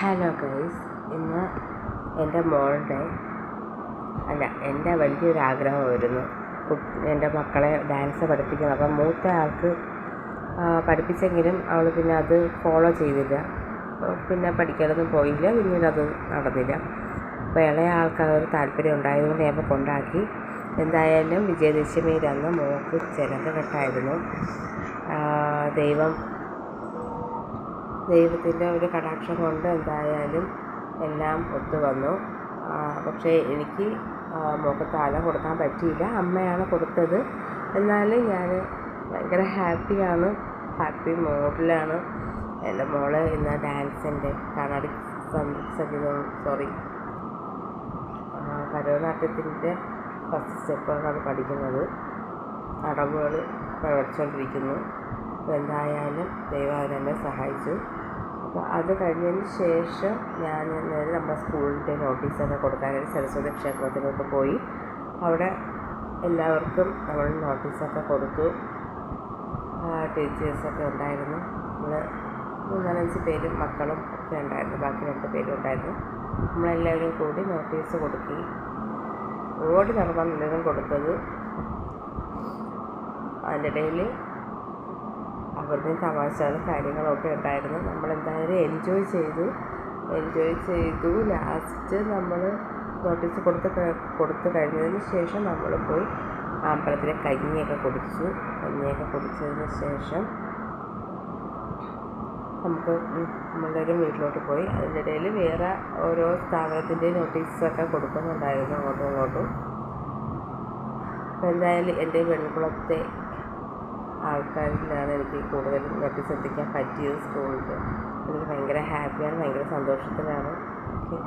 Hello guys ഇന്ന് എന്റെ മോളുടെ അല്ല എന്റെ വലിയൊരു ആഗ്രഹമായിരുന്നു. എന്റെ മക്കളെ ഡാൻസ് പഠിപ്പിക്കണം അപ്പം മൂത്ത ആൾക്ക് പഠിപ്പിച്ചെങ്കിലും അവൾ പിന്നെ അത് ഫോളോ ചെയ്തില്ല. പിന്നെ പഠിക്കാനൊന്നും പോയില്ല. പിന്നീട് അത് നടന്നില്ല. അപ്പോൾ ഇളയ ആൾക്ക് അതൊരു താല്പര്യം ഉണ്ടായതുകൊണ്ട് ഞാൻ കൊണ്ടാക്കി. എന്തായാലും വിജയദശമിയിൽ അന്ന് മോൾക്ക് ചിലങ്കെട്ടായിരുന്നു ദൈവം ദൈവത്തിന്റെ ഒരു കടാക്ഷം കൊണ്ട് എന്തായാലും എല്ലാം ഒത്തു വന്നു പക്ഷേ എനിക്ക് മുഖത്താല താലം കൊടുക്കാൻ പറ്റിയില്ല. അമ്മയാണ് കൊടുത്തത്. എന്നാലും ഞാൻ ഭയങ്കര ഹാപ്പിയാണ്. ഹാപ്പി മൂഡിലാണ്. എന്റെ മോൾ ഇന്ന് ഡാൻസിന്റെ കർണാടിക് സംഗീതം സോറി ഭരതനാട്യത്തിന്റെ ഫസ്റ്റ് സ്റ്റെപ്പുകളാണ് പഠിക്കുന്നത്. അടവുകൾ പഠിച്ചുകൊണ്ടിരിക്കുന്നു അപ്പോൾ എന്തായാലും ദൈവം അവരെന്നെ സഹായിച്ചു. അപ്പോൾ അത് കഴിഞ്ഞതിന് ശേഷം ഞാൻ നമ്മുടെ സ്കൂളിന്റെ നോട്ടീസൊക്കെ കൊടുക്കാനായിട്ട് സരസ്വതി ക്ഷേത്രത്തിലോട്ട് പോയി. അവിടെ എല്ലാവർക്കും നമ്മൾ നോട്ടീസൊക്കെ കൊടുത്തു. ടീച്ചേഴ്സൊക്കെ ഉണ്ടായിരുന്നു. നമ്മൾ മൂന്നാലഞ്ച് പേരും മക്കളും ഒക്കെ ഉണ്ടായിരുന്നു. ബാക്കി രണ്ട് പേരും ഉണ്ടായിരുന്നു. നമ്മളെല്ലാവരും കൂടി നോട്ടീസ് കൊടുക്കി. ഓടി നടന്നാണ് എല്ലാവരും കൊടുത്തത്. അതിന്റെ ഇടയിൽ അവരുടെ തമാശകളും കാര്യങ്ങളൊക്കെ ഉണ്ടായിരുന്നു. നമ്മളെന്തായാലും എൻജോയ് ചെയ്തു. എൻജോയ് ചെയ്തു. ലാസ്റ്റ് നമ്മൾ നോട്ടീസ് കൊടുത്ത് കൊടുത്ത് കഴിഞ്ഞതിന് ശേഷം നമ്മൾ പോയി അമ്പലത്തിലെ കഞ്ഞിയൊക്കെ കുടിച്ചു. കഞ്ഞിയൊക്കെ കുടിച്ചതിന് ശേഷം നമുക്ക് നമ്മളൊരു വീട്ടിലോട്ട് പോയി. അതിന്റെ ഇടയിൽ വേറെ ഓരോ സ്ഥാപനത്തിന്റെ നോട്ടീസൊക്കെ കൊടുക്കുന്നുണ്ടായിരുന്നു അങ്ങോട്ടും ഇങ്ങോട്ടും. എന്തായാലും എന്റെ വെൺകുളത്തെ ആൾക്കാരിലാണ് എനിക്ക് കൂടുതലും നോട്ടീസ് എത്തിക്കാൻ പറ്റിയത് സ്കൂളിൽ. എനിക്ക് ഭയങ്കര ഹാപ്പിയാണ് ഭയങ്കര സന്തോഷത്തിലാണ്. ഓക്കെ.